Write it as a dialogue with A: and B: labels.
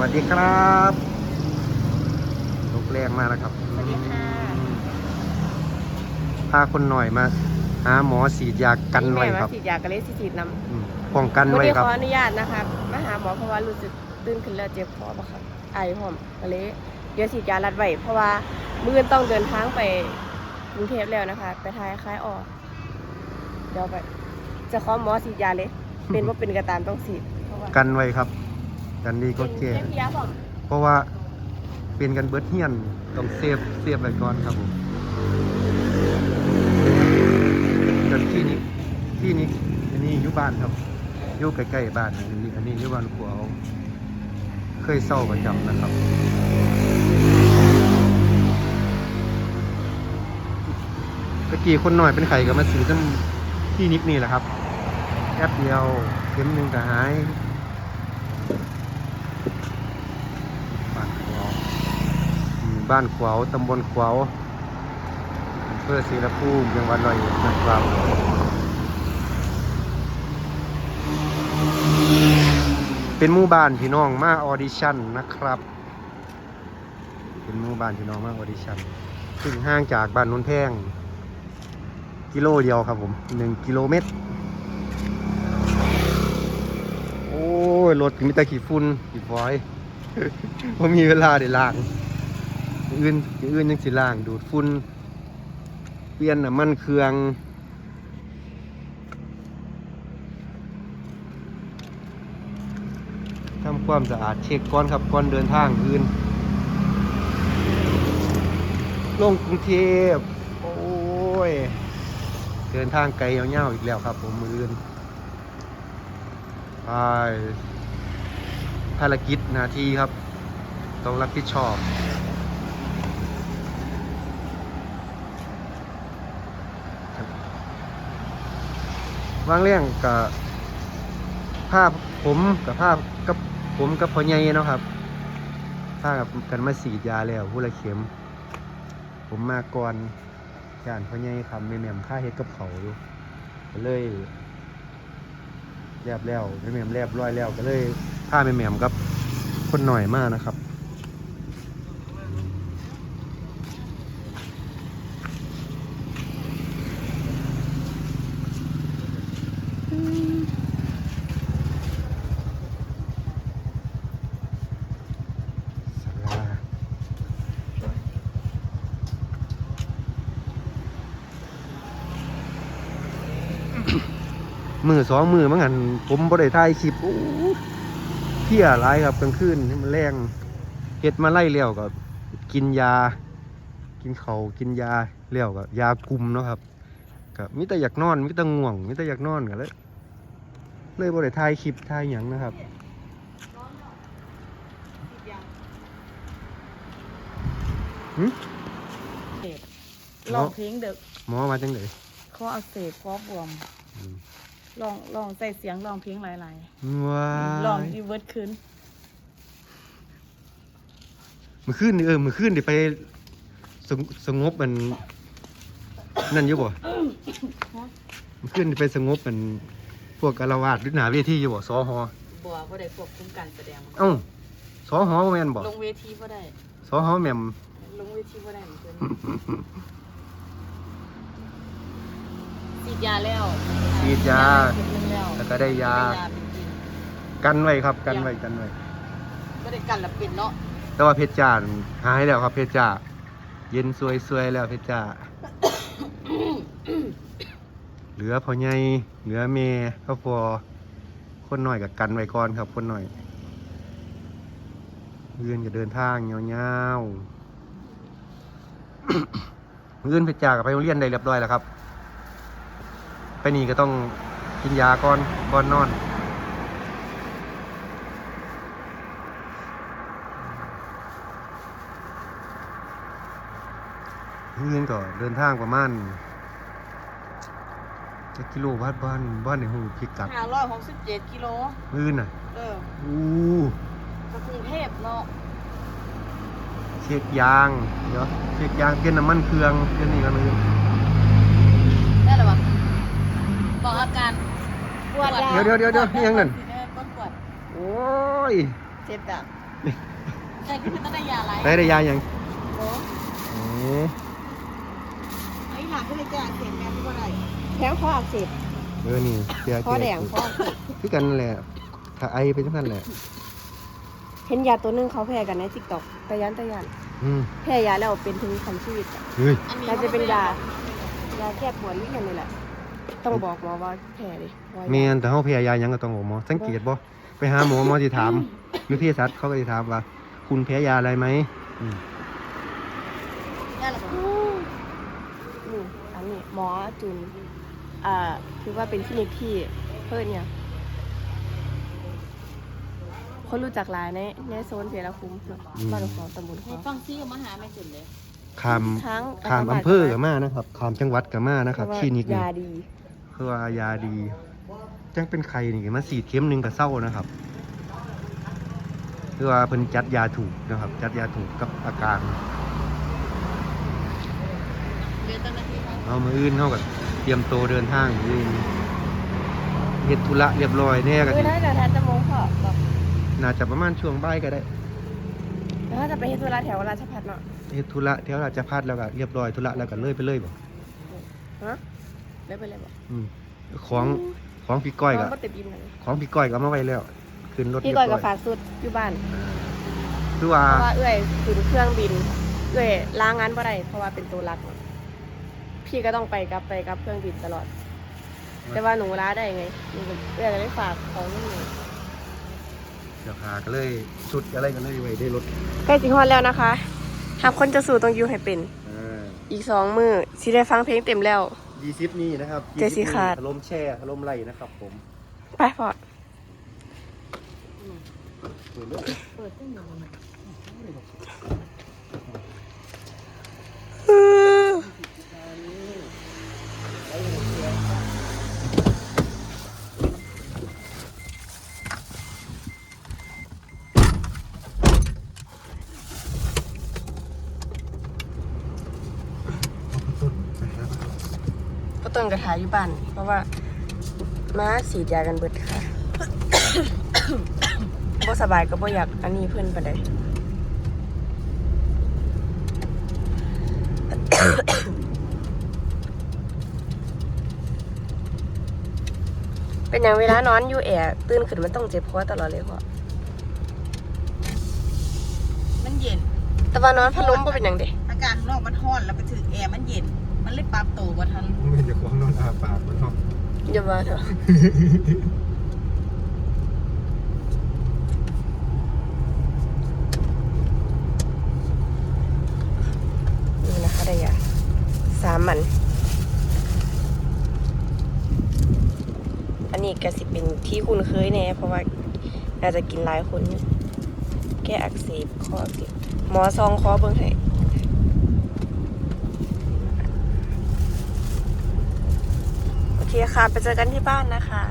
A: วัสดีครับนกแรงมาแล้วครับ
B: สวัสดีค่ะ
A: พาคนหน่อยมาหาหมอฉีดยากันไว้ครับ
B: แม่มาฉีดยากระเลยฉีดน้ำ
A: อืมป้องกัน
B: วัน
A: ไว้
B: นี้
A: ครั
B: ข
A: บ
B: ออนุญาตนะคะมาหาหมอเพราะว่ารู้สึกตื่นขึ้นแล้วเจ็บคอปะครับไอพร้อมก็เลยเดี๋ยวฉีดยารัดไว้เพราะว่ามื้อต้องเดินทางไปกรุงเทพแล้วนะคะ ไปทายคล้ายออก เดี๋ยวไป จะขอหมอฉีดยาเลย เป็นว่าเป็นกระตามต้องฉีดเพราะว่า
A: กันไว้ครับ กันดีก็แก่
B: เป็นยาผม
A: เพราะว่าเป็นกันเบิดเฮียนต้องเซฟเซฟไว้ก่อนครับผมเดินที่นี้ที่นี้อันนี้อยู่บ้านครับอยู่ใกล้ๆบ้านอันนี้อันนี้อยู่บ้านขัวเอาเคยเศร้าประจำนะครับตะกี้คนหน่อยเป็นไข่ก็มาซื้อทั้งที่นิกนี่แหละครับแป๊บเดียวเข็มหนึ่งก็หายบ้านขวาวอืม บ้านขวาวตำบลขวาวอำเภอศรีละภูมิจังหวัดร้อยเอ็ดนะครับเป็นหมู่บ้านพี่น้องมาออดิชั่นนะครับ เป็นหมู่บ้านพี่น้องมาออดิชั่นซึ่งห่างจากบ้านนุ่นแพง กิโลเดียวครับผมหนึ่งกิโลเมตร โอ้ยรถมีแต่ขี้ฝุ่นขี้ฝอยพอมีเวลาได้ล้างอย่าง อื่นอื่นยังสิล้างดูดฝุ่นเปลี่ยนน้ำมันเครื่องทำความสะอาดเช็คก่อนครับก่อนเดินทางอื่น ลงกรุงเทพโอ้ย เดินทางไกลยาวๆอีกแล้วครับ ผมมืออื่นไปภารกิจหนาทีครับ ต้องรับผิดชอบ วางเรื่องกับภาพผมกับภาพกับผมกับพ่อใหญ่เนาะครับภาพกันมาสีดยาแล้วผู้ละเข็ม ผมมาก่อนย่านพ่อใหญ่ทำแม่แม่มค่าเฮ็ดกับเขาอยู่ก็เลยเรียบแล้วแม่แม่มเรียบร้อยแล้วก็เลยพาแม่แม่มกับคนหน่อยมากนะครับ ศาลา มือสองมือมั้งหันผมบ่ได้ถ่ายคลิปโอ้เที่ยหลายครับกลางคืนนี่มันแรงเฮ็ดมาไล่เลี้ยวก็กินยา กินเขาวกินยาเลี้ยวก็ยาคุมเนาะครับก็มิแต่อยากนอนมิแต่ง่วงมิแต่อยากนอนก็เลยเลยบ่ได้ถ่ายคลิปถ่ายหยังนะครับหึ
B: ลองเพลงเด็ก
A: หมอมาจังได
B: ข้ออักเสบข้อบวม
A: อืม
B: ลองลองใส่เสียงลองเพลงหลาย
A: ว้า
B: ๆลอง
A: ย
B: อีเวิร์ดคืน
A: มือขึ้นนี่เออมือขึ้นดิไปสงสงบมัน นั่นอยู่บ่มือขึ้นนี่ไปสงบมัน พวกอารวาสหรือหนาเวทีอยู่บ่สอหอ
B: บัวก็ได้ควบคุมการแสดง
A: เอ้าสอหอบ่แม่นบ่
B: ลงเวทีก็ได้
A: สอหอแม่ม
B: ลงเวทีก็ได้เหมือนกัน ฉีดยาแล้ว
A: ฉีดยา
B: เข็มหนึ่งแล้ว
A: แล้วก็ได้ยา
B: ได้ยาเป็นจริง
A: กันไว้ครับ กันไว้กันไว้
B: ก็ได้กันละเป็นเนาะ
A: แต่ว่าเพชรจ้านั่นหายแล้วครับเพชรจ้าเย็นสวยๆแล้วเพชรจ้าเหลือพ่อใหญ่เหลือเมย์ก็พอคนหน่อยกับกันไว้ก่อนครับ คนหน่อยเงื่อนจะเดินทางยาวๆเงื่อนเพชรจ้ากับไปโรงเรียนได้เรียบร้อยแล้วครับ ไปนี่ก็ต้องกินยาก่อนก่อนนอน เงินก็เดินทางประมาณจะกิโลบ้านบ้านบ้านในหูพิกัด
B: ห้าร้อยหกสิบเจ็ดกิโล
A: มื่นน่ะ
B: เออ
A: อู้
B: กกรุงเทพเนาะ
A: เช็คยาง เดี๋ยวเช็คยางเปลี่ยนน้ำมันเครื่องเปลี่ยนนี่กันเลย
B: ได้หรอวะ บอกอาการปวด
A: เดี๋ยวเดี๋ยวเดี๋ยวเดี๋ยวนี่ยังนั่น
B: ก้นปวด
A: โอ้ย
B: เจ็บจ้ะ
C: แต่ก็คือต้องได้ยาอะไร
A: ได้ได้ยายัง
C: โอ้
A: เอ๊ะ
C: ไอ้หลังก็เลยจะเสียงแม่ที่ว่าไร
B: แผลคออักเสบ
A: เออนี่เสีย
B: คอแดงคออักเสบ
A: คือกันนั่นแหละถ้าไอเป็นสำคัญแหละ
B: เห็นยาตัวหนึงเขาแพ้กันในติ๊กต็อกตะยันตะยัน
A: อืม
B: แพ้ยาแล้วเป็นถึงขันชีวิตอะ
A: เฮ้ย
B: น่าจะเป็นยายาแก้ปวดลิ้นนี่แหละ ต้องบอกหมอว่าแพ้ดิว่า
A: แม่นแต่เฮาพยายามยังก็ต้องบอกหมอ สังเกตบ่ไปหาหมอหมอสิถามหรือเภสัชเขาก็สิถามว่า คุณแพ้ยาอะไรไหมอืม
C: ได้หรอ
B: อืมนี่อันนี้หมอจุนอ่าคือว่าเป็นคลินิกที่เพิ่นเนี่ย คนรู้จักหลายในในโซนเสียละคุ้มเนาะบ้านของตำบลข
C: ให้
B: อง
C: ฟังซี่กับมาหาแม่จุนเลย
A: ขาม
B: ทั้ง
A: ขามอำเภอกับมานะครับขามจังหวัดกับมานะครับคลินิกนี่
B: ยาดี
A: คือว่ายาดีจังเป็นไข้นี่มาสีดเข็มหนึงก็เศร้านะครับ คือว่าเพิ่นจัดยาถูกนะครับ จัดยาถูกกับอาการ
C: เรียนตั้งนาทีค่ะ
A: เอามาอื่นเฮาก็เตรียมตัวเดินทางอื่นเฮ็ดธุระเรียบร้อยแน่ก็
B: คือ
A: สิ
B: น่าจะทันจะมงพอบอก
A: น่าจะประมาณช่วงบ่ายก็ได้
B: แล้วถ้าจะไปเฮ็ดธุระแถวราชพัฒน์เนาะ
A: เฮ็ดธุระแถวราชพัฒแล้วก็เรียบร้อยธุระแล้วก็เลยไปเลยบ่
B: ฮะ ได้ไปเลยบอก
A: อืมของของพี่ก้อยก็
B: ก็เต็มอิ่มเลย
A: ของพี่ก้อยก็เอามาไว้แล้ว ขึ้นรถ
B: พี่
A: เรียบ
B: ก้อย
A: ร้
B: กั
A: อบย
B: ฝากสุดอยู่บ้าน
A: คือว่า
B: เพราะว่าเอื้อยขึ้นเครื่องบิน เอื้อยล้างงานบ่ได้เพราะว่าเป็นตัวรัก พี่ก็ต้องไปกับไปกับเครื่องบินตลอด แต่ว่าหนูล้าได้ไงหนูก็เอื้อยก็ได้ฝากของนี่หนู
A: เดี๋ยวหาก็เลยชุดอะไรกันเลยไว้ได้รถ
B: ใกล้สิฮอดแล้วนะคะหากคนจะสู่ต้องอยู่ให้เป็น
A: อ่า
B: อีกสองมือสิได้ฟังเพลงเต็มแล้ว
A: ยี่สิบนี่นะครับ
B: เจสิขาด
A: อารมณ์แช่อารมณ์ไหลนะครับผม
B: ไปพอด
A: เปิดเลย
C: เปิดตั้งแต่วัน
B: ก็ กระถาอยู่บ้าน เพราะว่าม้าสีดยากันเบิดค่ะบ่สบายก็บ่อยากอันนี้เพิ่นปานใดเป็นอย่างเวลานอนอยู่แอร์ตื่นขึ้นมันต้องเจ็บคอตลอดเลยพ่อ
C: มันเย็น
B: แต่ว่านอนพัดลมบ่เป็นหยังเด้
C: อากาศข้างนอกมันร้อนแล้วไปถึงแอร์มันเย็น มันเลยปรับตัวบ่ทัน
A: ไม่จะของนอนอาปากมันเนาะ
B: อย่าว่าเถอะนี่นะคะได้ยาสามมัน อันนี้ก็สิเป็นที่คุณเคยแน่เพราะว่าน่าจะกินหลายคนอยู่แก้อักเสบคออักเสบหมอซองคอเบิ่งให้โอ เคค่ะ ไปเจอกันที่บ้านนะคะ